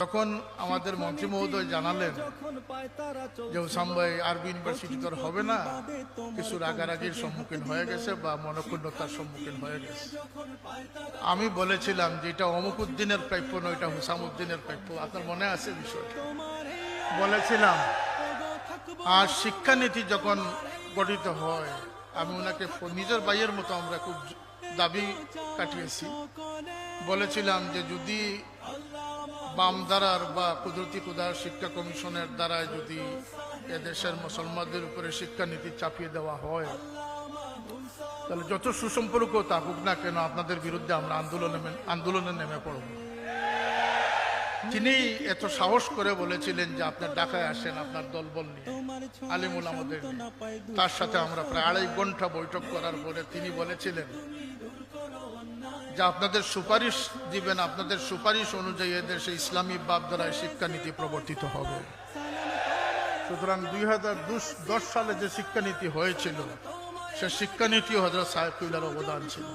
তখন আমাদের মন্ত্রী মহোদয় জানালেন যে ভাই আরবি ইউনিভার্সিটি তোর হবে না কিছু রাগারাগির সম্মুখীন হয়ে গেছে বা মনক্ষুণ্ণতার সম্মুখীন হয়ে গেছে। আমি বলেছিলাম যে এটা অমুক উদ্দিনের প্রাপ্য নয় এটা হুসাম উদ্দিনের প্রাপ্য। আপনার মনে আছে বিষয় বলেছিলাম আর শিক্ষানীতি যখন গঠিত হয় আমি ওনাকে নিজের ভাইয়ের মতো আমরা খুব দাবি কাটিয়েছি। বলেছিলাম যে যদি বামধারার বা কুদরতি কুদার শিক্ষা কমিশনের দ্বারা যদি এদেশের মুসলমানদের উপরে শিক্ষানীতি চাপিয়ে দেওয়া হয়, তাহলে যত সুসম্পর্ক থাকুক না কেন আপনাদের বিরুদ্ধে আমরা আন্দোলনে আন্দোলনে নেমে পড়ব। তিনি এত সাহস করে বলেছিলেন যে আপনার ঢাকায় আসেন, আপনার দলবল নিয়ে, আলিমুল আমাদের তার সাথে আমরা প্রায় আড়াই ঘণ্টা বৈঠক করার পরে তিনি বলেছিলেন যে আপনাদের সুপারিশ দিবেন, আপনাদের সুপারিশ অনুযায়ী এদের সেই ইসলামী বাপ দ্বারা শিক্ষানীতি প্রবর্তিত হবে। সুতরাং দুই হাজার দশ সালে যে শিক্ষানীতি হয়েছিল, সে শিক্ষানীতিও হজরত সাহেব অবদান ছিল।